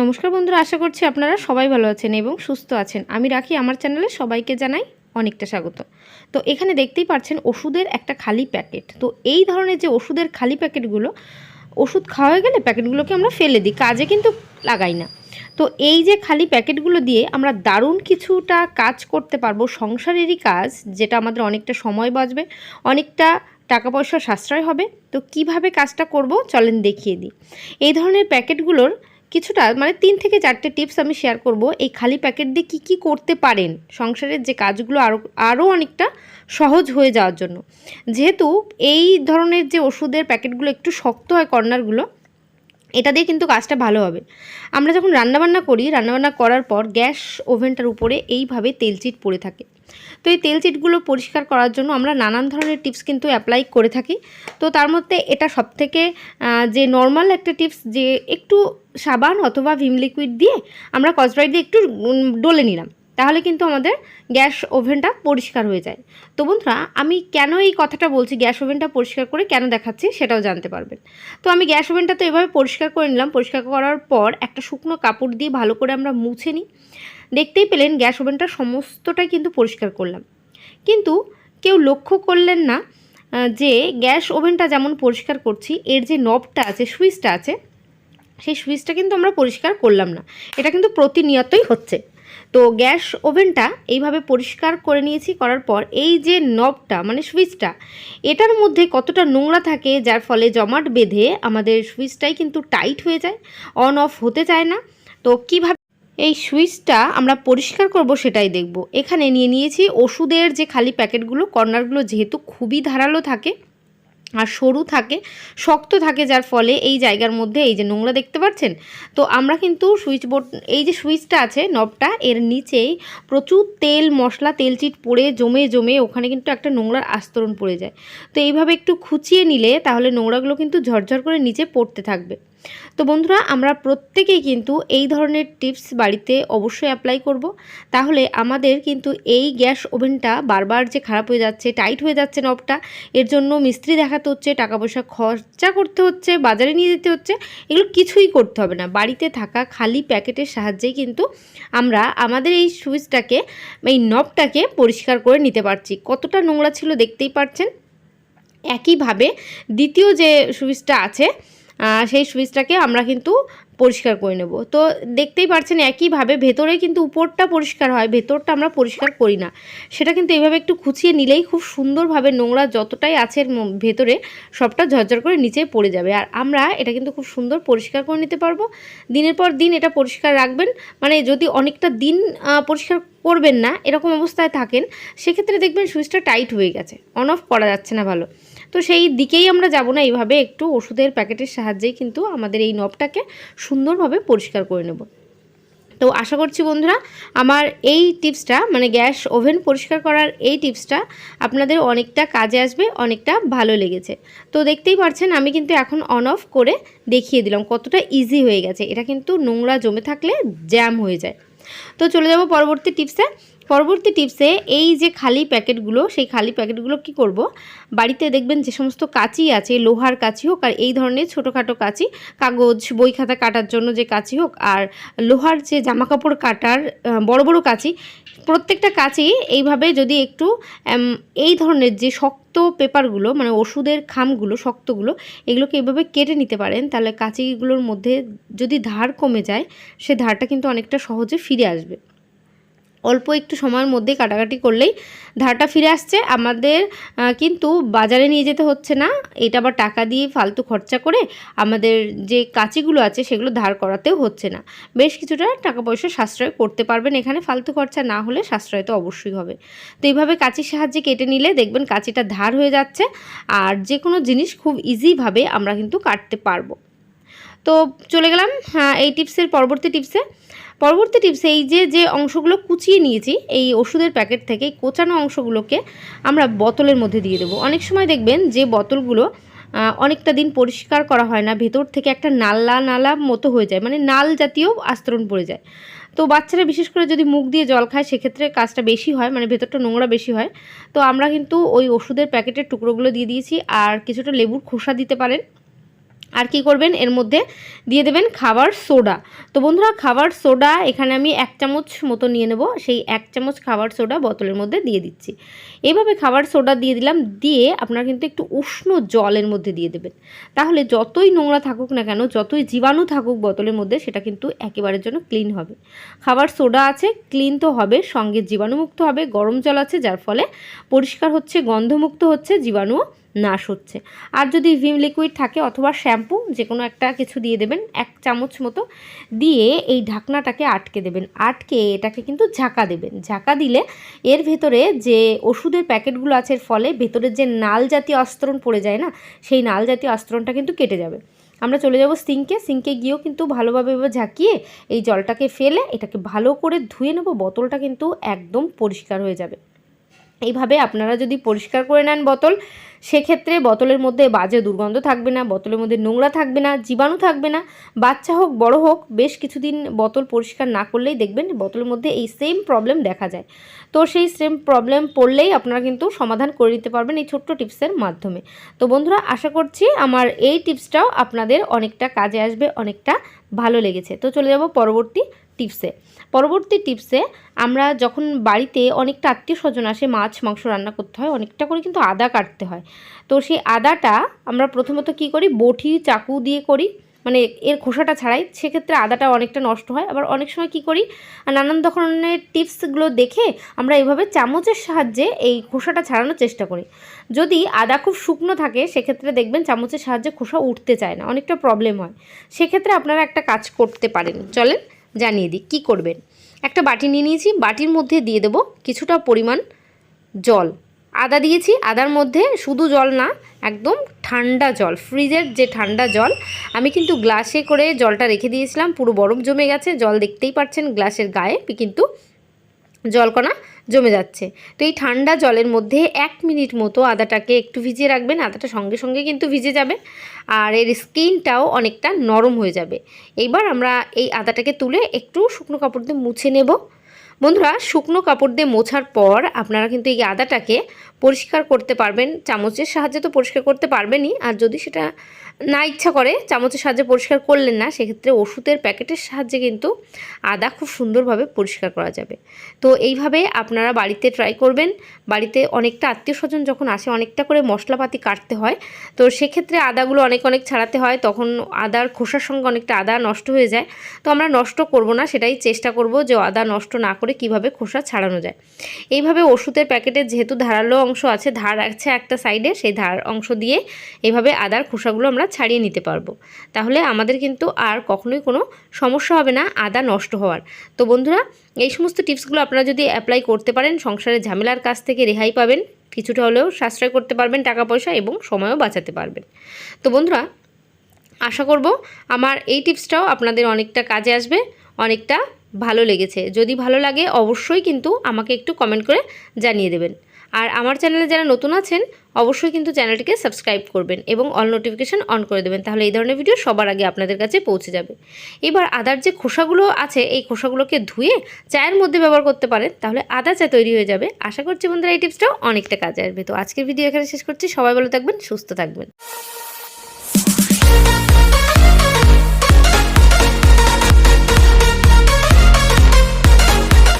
নমস্কার বন্ধুরা, আশা করছি আপনারা সবাই ভালো আছেন এবং সুস্থ আছেন। আমি রাখি, আমার চ্যানেলে সবাইকে জানাই অনেকটা স্বাগত। তো এখানে দেখতেই পাচ্ছেন ওষুধের একটা খালি প্যাকেট। তো এই ধরনের যে ওষুধের খালি প্যাকেটগুলো, ওষুধ খাওয়া হয়ে গেলে প্যাকেটগুলোকে আমরা ফেলে দিই, কাজে কিন্তু লাগাই না। তো এই যে খালি প্যাকেটগুলো দিয়ে আমরা দারুণ কিছুটা কাজ করতে পারব, সংসারেরই কাজ, যেটা আমাদের অনেকটা সময় বাঁচবে, অনেকটা টাকা পয়সা সাশ্রয় হবে। তো কীভাবে কাজটা করব চলেন দেখিয়ে দিই। এই ধরনের প্যাকেটগুলোর কিছুটা মানে তিন থেকে চারটে টিপস আমি শেয়ার করব এই খালি প্যাকেট দিয়ে কী কী করতে পারেন সংসারের যে কাজগুলো আরও আরও অনেকটা সহজ হয়ে যাওয়ার জন্য। যেহেতু এই ধরনের যে ওষুধের প্যাকেটগুলো একটু শক্ত হয় কর্নারগুলো এটা দিয়ে কিন্তু কাজটা ভালো হবে। আমরা যখন রান্নাবান্না করি, রান্নাবান্না করার পর গ্যাস ওভেনটার উপরে এইভাবে তেলচিট পড়ে থাকে। তো এই তেল চিটগুলো পরিষ্কার করার জন্য আমরা নানান ধরনের টিপস কিন্তু অ্যাপ্লাই করে থাকি। তো তার মধ্যে এটা সবথেকে যে নর্মাল একটা টিপস যে একটু সাবান অথবা ভিম লিকুইড দিয়ে আমরা কসব্রাইট দিয়ে একটু ডলে নিলাম। তাহলে কিন্তু আমাদের গ্যাস ওভেনটা পরিষ্কার হয়ে যায়। তো বন্ধুরা, আমি কেন এই কথাটা বলছি গ্যাস ওভেনটা পরিষ্কার করে কেন দেখাচ্ছি সেটাও জানতে পারবেন। তো আমি গ্যাস ওভেনটা তো এভাবে পরিষ্কার করে নিলাম। পরিষ্কার করার পর একটা শুকনো কাপড় দিয়ে ভালো করে আমরা মুছে নিই। দেখতেই পেলেন গ্যাস ওভেনটা সমস্তটাই কিন্তু পরিষ্কার করলাম। কিন্তু কেউ লক্ষ্য করলেন না যে গ্যাস ওভেনটা যেমন পরিষ্কার করছি, এর যে নবটা আছে, সুইচটা আছে, সেই সুইচটা কিন্তু আমরা পরিষ্কার করলাম না। এটা কিন্তু প্রতিনিয়তই হচ্ছে। তো গ্যাস ওভেনটা এইভাবে পরিষ্কার করে নিয়েছি, করার পর এই যে নবটা মানে সুইচটা, এটার মধ্যে কতটা নোংরা থাকে, যার ফলে জমাট বেঁধে আমাদের সুইচটাই কিন্তু টাইট হয়ে যায় অন অফ হতে চায় না। তো কীভাবে এই সুইচটা আমরা পরিষ্কার করব সেটাই দেখব। এখানে নিয়ে নিয়েছি ওষুধের যে খালি প্যাকেটগুলো, কর্নারগুলো যেহেতু খুবই ধারালো থাকে আর সরু থাকে, শক্ত থাকে যার ফলে এই জায়গার মধ্যে এই যে নোংরা দেখতে পাচ্ছেন? তো আমরা কিন্তু সুইচ বোর্ড, এই যে সুইচটা আছে, নবটা, এর নিচেই প্রচুর তেল, মশলা তেলচিট পড়ে জমে জমে ওখানে কিন্তু একটা নোংরার আস্তরণ পড়ে যায়। তো এইভাবে একটু খুঁচিয়ে নিলে তাহলে নোংরাগুলো কিন্তু ঝরঝর করে নিচে পড়তে থাকবে। তো বন্ধুরা, আমরা প্রত্যেকেই কিন্তু এই ধরনের টিপস বাড়িতে অবশ্যই অ্যাপ্লাই করব। তাহলে আমাদের কিন্তু এই গ্যাস ওভেনটা বারবার যে খারাপ হয়ে যাচ্ছে, টাইট হয়ে যাচ্ছে নবটা, এর জন্য মিস্ত্রি দেখাতে হচ্ছে টাকা পয়সা খরচা করতে হচ্ছে, বাজারে নিয়ে যেতে হচ্ছে, এগুলো কিছুই করতে হবে না। বাড়িতে থাকা খালি প্যাকেটের সাহায্যেই কিন্তু আমরা আমাদের এই সুইচটাকে, এই নবটাকে পরিষ্কার করে নিতে পারছি। কতটা নোংরা ছিল দেখতেই পাচ্ছেন একইভাবে দ্বিতীয় যে সুইচটা আছে সেই সুইচটাকে আমরা কিন্তু পরিষ্কার করে নেব। তো দেখতেই পাচ্ছেন একইভাবে ভেতরে কিন্তু উপরটা পরিষ্কার হয়, ভেতরটা আমরা পরিষ্কার করি না। সেটা কিন্তু এইভাবে একটু খুঁচিয়ে নিলেই খুব সুন্দরভাবে নোংরা যতটাই আছে ভেতরে সবটা ঝরঝর করে নিচে পড়ে যাবে। আর আমরা এটা কিন্তু খুব সুন্দর পরিষ্কার করে নিতে পারব। দিনের পর দিন এটা পরিষ্কার রাখবেন। মানে যদি অনেকটা দিন পরিষ্কার করবেন না, এরকম অবস্থায় থাকেন, সেক্ষেত্রে দেখবেন সুইচটা টাইট হয়ে গেছে। অন অফ করা যাচ্ছে না ভালো। তো সেই দিকেই আমরা যাব না, এইভাবে একটু ওষুধের প্যাকেটের সাহায্যেই কিন্তু আমাদের এই নবটাকে সুন্দরভাবে পরিষ্কার করে নেব। তো আশা করছি বন্ধুরা, আমার এই টিপসটা মানে গ্যাস ওভেন পরিষ্কার করার এই টিপসটা আপনাদের অনেকটা কাজে আসবে, অনেকটা ভালো লেগেছে। তো দেখতেই পাচ্ছেন আমি কিন্তু এখন অন অফ করে দেখিয়ে দিলাম কতটা ইজি হয়ে গেছে। এটা কিন্তু নোংরা জমে থাকলে জ্যাম হয়ে যায়। তো চলে যাব পরবর্তী টিপসে। পরবর্তী টিপসে এই যে খালি প্যাকেটগুলো সেই খালি প্যাকেটগুলো কি করব? বাড়িতে দেখবেন যে সমস্ত কাঁচি আছে, লোহার কাঁচি হোক আর এই ধরনের ছোটোখাটো কাঁচি, কাগজ, বই খাতা কাটার জন্য যে কাঁচি হোক আর লোহার যে জামা কাপড় কাটার বড় বড় কাঁচি, প্রত্যেকটা কাঁচি এইভাবে যদি একটু এই ধরনের যে শক্ত পেপারগুলো মানে ওষুধের খামগুলো, শক্তগুলো, এগুলোকে এইভাবে কেটে নিতে পারেন। তাহলে কাঁচিগুলোর মধ্যে যদি ধার কমে যায়, সে ধারটা কিন্তু অনেকটা সহজে ফিরে আসবে। অল্প একটু সময়ের মধ্যে কাটাকাটি করলেই ধারটা ফিরে আসছে। আমাদের কিন্তু বাজারে নিয়ে যেতে হচ্ছে না। এটা আবার টাকা দিয়ে ফালতু খরচা করে আমাদের যে কাঁচিগুলো আছে সেগুলো ধার করাতেও হচ্ছে না। বেশ কিছুটা টাকা পয়সা সাশ্রয় করতে পারবেন এখানে। ফালতু খরচা না হলে সাশ্রয় তো অবশ্যই হবে। তো এইভাবে কাঁচির সাহায্যে কেটে নিলে দেখবেন কাঁচিটা ধার হয়ে যাচ্ছে। আর যে কোনো জিনিস খুব ইজিভাবে আমরা কিন্তু কাটতে পারব। তো চলে গেলাম হ্যাঁ এই টিপসের পরবর্তী টিপসে। পরবর্তী টিপস এই যে যে অংশগুলো কুচিয়ে নিয়েছি, এই ওষুধের প্যাকেট থেকে কোচানো অংশগুলোকে আমরা বোতলের মধ্যে দিয়ে দেবো। অনেক সময় দেখবেন যে বোতলগুলো অনেকটা দিন পরিষ্কার করা হয় না, ভেতর থেকে একটা নাল্লা নালা মতো হয়ে যায় মানে নাল জাতীয় আস্তরণ পড়ে যায়। তো বাচ্চারা বিশেষ করে যদি মুখ দিয়ে জল খায়, সেক্ষেত্রে কাজটা বেশি হয় মানে ভেতরটা নোংরা বেশি হয়। তো আমরা কিন্তু ওই ওষুধের প্যাকেটের টুকরোগুলো দিয়ে দিয়েছি, আর কিছুটা লেবুর খোসা দিতে পারেন। আর কি করবেন? এর মধ্যে দিয়ে দেবেন খাবার সোডা। তো বন্ধুরা, খাবার সোডা এখানে আমি এক চামচ মতো নিয়ে নেব। সেই এক চামচ খাবার সোডা বোতলের মধ্যে দিয়ে দিচ্ছি। এইভাবে খাবার সোডা দিয়ে দিলাম, দিয়ে আপনারা কিন্তু একটু উষ্ণ জলের মধ্যে দিয়ে দেবেন। তাহলে যতই নোংরা থাকুক না কেন, যতই জীবাণু থাকুক বোতলের মধ্যে, সেটা কিন্তু একেবারের জন্য ক্লিন হবে। খাবার সোডা আছে, ক্লিন তো হবে, সঙ্গে জীবাণুমুক্ত হবে, গরম জল আছে, যার ফলে পরিষ্কার হচ্ছে, গন্ধমুক্ত হচ্ছে জীবাণুও নাশ হচ্ছে। আর যদি ভিম লিকুইড থাকে অথবা শ্যাম্পু যে কোনো একটা কিছু দিয়ে দেবেন, এক চামচ মতো দিয়ে এই ঢাকনাটাকে আটকে দেবেন। আটকে এটাকে কিন্তু ঝাঁকা দেবেন। ঝাঁকা দিলে এর ভেতরে যে ওষুধের প্যাকেটগুলো আছে, এর ফলে ভেতরের যে নাল জাতীয় আস্তরণ পড়ে যায় না, সেই নাল জাতীয় আস্তরণটা কিন্তু কেটে যাবে। আমরা চলে যাব সিঙ্কে। সিঙ্কে গিয়েও কিন্তু ভালোভাবে এবার ঝাঁকিয়ে এই জলটাকে ফেলে, এটাকে ভালো করে ধুয়ে নেব। বোতলটা কিন্তু একদম পরিষ্কার হয়ে যাবে। এইভাবে আপনারা যদি পরিষ্কার করে নেন বোতল, সেক্ষেত্রে বোতলের মধ্যে বাজে দুর্গন্ধ থাকবে না, বোতলের মধ্যে নোংরা থাকবে না, জীবাণু থাকবে না। বাচ্চা হোক, বড় হোক, বেশ কিছুদিন বোতল পরিষ্কার না করলেই দেখবেন বোতলের মধ্যে এই সেম প্রবলেম দেখা যায়। তো সেই সেম প্রবলেম পড়লেই আপনারা কিন্তু সমাধান করে নিতে পারবেন এই ছোট্ট টিপসের মাধ্যমে। তো বন্ধুরা, আশা করছি আমার এই টিপসটাও আপনাদের অনেকটা কাজে আসবে, অনেকটা ভালো লেগেছে। তো চলে যাব পরবর্তী টিপসে পরবর্তী টিপসে আমরা যখন বাড়িতে অনেকটা আত্মীয় স্বজন আসে, মাছ, মাংস রান্না করতে হয়, অনেকটা করে কিন্তু আদা কাটতে হয়। তো সেই আদাটা আমরা প্রথমত কি করি? বটি, চাকু দিয়ে করি। মানে এর খোসাটা ছাড়াই সেক্ষেত্রে আদাটা অনেকটা নষ্ট হয়। আবার অনেক সময় কি করি? নানান ধরনের টিপসগুলো দেখে আমরা এইভাবে চামচের সাহায্যে এই খোসাটা ছাড়ানোর চেষ্টা করি। যদি আদা খুব শুকনো থাকে, সেক্ষেত্রে দেখবেন চামচের সাহায্যে খোসা উঠতে চায় না, অনেকটা প্রবলেম হয়। সেক্ষেত্রে আপনারা একটা কাজ করতে পারেন। চলেন জানিয়ে দিই, কী করবেন? একটা বাটি নিয়ে নিয়েছি, বাটির মধ্যে দিয়ে দেব কিছুটা পরিমাণ জল। আদা দিয়েছি, আদার মধ্যে শুধু জল না, একদম ঠান্ডা জল, ফ্রিজের যে ঠান্ডা জল, আমি কিন্তু গ্লাসে করে জলটা রেখে দিয়েছিলাম, পুরো বরফ জমে গেছে, জল দেখতেই পাচ্ছেন গ্লাসের গায়ে, কিন্তু জলকণা জমে যাচ্ছে। তো এই ঠান্ডা জলের মধ্যে এক মিনিট মতো আদাটাকে একটু ভিজিয়ে রাখবেন, আদাটা সঙ্গে সঙ্গে কিন্তু ভিজে যাবে আর এর স্কিনটাও অনেকটা নরম হয়ে যাবে। এইবার আমরা এই আদাটাকে তুলে একটু শুকনো কাপড় দিয়ে মুছে নেব। বন্ধুরা, শুকনো কাপড় দিয়ে মোছার পর আপনারা কিন্তু এই আদাটাকে পরিষ্কার করতে পারবেন, চামচের সাহায্যে তো পরিষ্কার করতে পারবেনই। আর যদি সেটা না ইচ্ছা করে, চামচের সাহায্যে পরিষ্কার করলেন না, সেক্ষেত্রে ওষুধের প্যাকেটের সাহায্যে কিন্তু আদা খুব সুন্দরভাবে পরিষ্কার করা যাবে। তো এইভাবে আপনারা বাড়িতে ট্রাই করবেন। বাড়িতে অনেকটা আত্মীয় স্বজন যখন আসে, অনেকটা করে মশলাপাতি কাটতে হয়, তো সেক্ষেত্রে আদাগুলো অনেক অনেক ছাড়াতে হয়। তখন আদার খোসার সঙ্গে অনেকটা আদা নষ্ট হয়ে যায়। তো আমরা নষ্ট করব না, সেটাই চেষ্টা করব যে আদা নষ্ট না করে কীভাবে খোসা ছাড়ানো যায়। এইভাবে ওষুধের প্যাকেটে যেহেতু ধারালো অংশ আছে, ধার আছে একটা সাইডে সেই ধার অংশ দিয়ে এইভাবে আদার খোসাগুলো আমরা ছাড়িয়ে নিতে পারব। তাহলে আমাদের কিন্তু আর কখনোই কোনো সমস্যা হবে না, আদা নষ্ট হওয়ার। তো বন্ধুরা, এই সমস্ত টিপসগুলো আপনারা যদি অ্যাপ্লাই করতে পারেন, সংসারের ঝামেলার কাছ থেকে রেহাই পাবেন, কিছুটা হলেও সাশ্রয় করতে পারবেন টাকা পয়সা এবং সময়ও বাঁচাতে পারবেন। তো বন্ধুরা, আশা করব আমার এই টিপসটাও আপনাদের অনেকটা কাজে আসবে, অনেকটা ভালো লেগেছে। যদি ভালো লাগে অবশ্যই কিন্তু আমাকে একটু কমেন্ট করে জানিয়ে দেবেন। আর আমার চ্যানেলে যারা নতুন আছেন, অবশ্যই কিন্তু চ্যানেলটিকে সাবস্ক্রাইব করবেন এবং অল নোটিফিকেশান অন করে দেবেন, তাহলে এই ধরনের ভিডিও সবার আগে আপনাদের কাছে পৌঁছে যাবে। এবার আদার যে খোসাগুলো আছে, এই খোসাগুলোকে ধুয়ে চায়ের মধ্যে ব্যবহার করতে পারেন, তাহলে আদা চা তৈরি হয়ে যাবে। আশা করছি বন্ধুরা এই টিপসটাও অনেকটা কাজে আসবে। তো আজকের ভিডিও এখানে শেষ করছি। সবাই ভালো থাকবেন, সুস্থ থাকবেন।